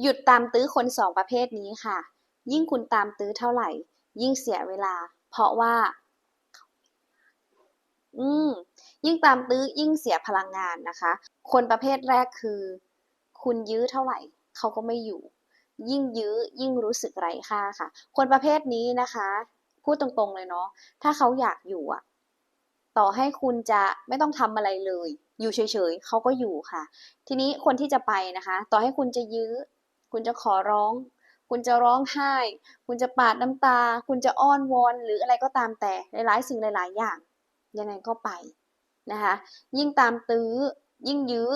หยุดตามตื้อคนสองประเภทนี้ค่ะ ยิ่งคุณตามตื้อเท่าไหร่ ยิ่งเสียเวลา เพราะว่า อืม ยิ่งตามตื้อยิ่งเสียพลังงานนะคะ คนประเภทแรกคือ คุณยื้อเท่าไหร่เขาก็ไม่อยู่ ยิ่งยื้อยิ่งรู้สึกไร้ค่าค่ะ คนประเภทนี้นะคะพูดตรงๆเลยเนาะถ้าเขาอยากอยู่อะต่อให้คุณจะไม่ต้องทำอะไรเลย อยู่เฉยๆเขาก็อยู่ค่ะ ทีนี้คนที่จะไปนะคะ ต่อให้คุณจะยื้อ คุณจะขอร้อง คุณจะร้องไห้ คุณจะปาดน้ำตา คุณจะอ้อนวอนหรืออะไรก็ตามแต่หลายๆสิ่งหลาย ๆ อย่าง ยังไงก็ไปนะคะยิ่งตามตื้อยิ่งยื้อ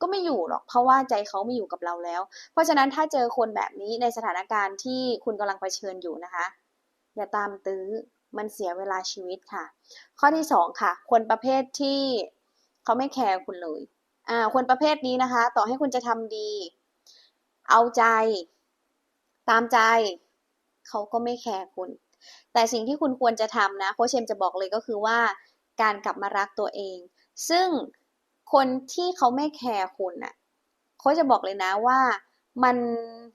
ก็ไม่อยู่หรอกเพราะว่าใจเขาไม่อยู่กับเราแล้ว เพราะฉะนั้นถ้าเจอคนแบบนี้ในสถานการณ์ที่คุณกำลังเผชิญอยู่นะคะ อย่าตามตื้อมันเสียเวลาชีวิตค่ะ ข้อที่สองค่ะ คนประเภทที่เขาไม่แคร์คุณเลยอ่าคนประเภทนี้นะคะ ต่อให้คุณจะทำดี เอาใจ ตามใจเขาก็ไม่แคร์คุณ แต่สิ่งที่คุณควรจะทำนะโคชเชมจะบอกเลยก็คือว่า การกลับมารักตัวเอง ซึ่งคนที่เขาไม่แคร์คุณน่ะโค้ชจะบอกเลยนะว่ามัน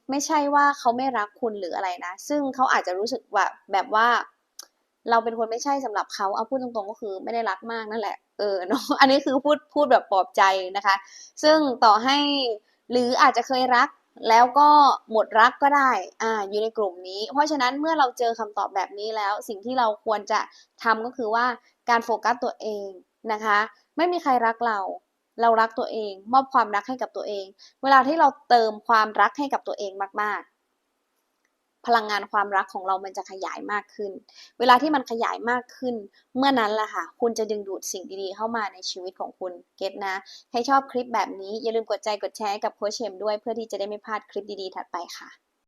ไม่ใช่ว่าเขาไม่รักคุณหรืออะไรนะ ซึ่งเขาอาจจะรู้สึกว่าแบบว่า เราเป็นคนไม่ใช่สำหรับเขาเอาพูดตรงๆก็คือไม่ได้รักมากนั่นแหละ เออเนาะอันนี้คือพูดพูดแบบปลอบใจนะคะ ซึ่งต่อให้หรืออาจจะเคยรัก แล้วก็หมดรักก็ได้ อ่า อยู่ในกลุ่มนี้ เพราะฉะนั้นเมื่อเราเจอคำตอบแบบนี้แล้ว สิ่งที่เราควรจะทำก็คือว่าการโฟกัสตัวเองนะคะ ไม่มีใครรักเรา เรารักตัวเอง มอบความรักให้กับตัวเอง เวลาที่เราเติมความรักให้กับตัวเองมากๆ พลังงานความรักของเรามันจะขยายมากขึ้น เวลาที่มันขยายมากขึ้น เมื่อนั้นแหละค่ะ คุณจะดึงดูดสิ่งดีๆ เข้ามาในชีวิตของคุณ เก็ตนะใครชอบคลิปแบบนี้อย่าลืมกดใจกดแชร์กับโค้ชเชมด้วยเพื่อที่จะได้ไม่พลาดคลิปดีๆ ถัดไปค่ะ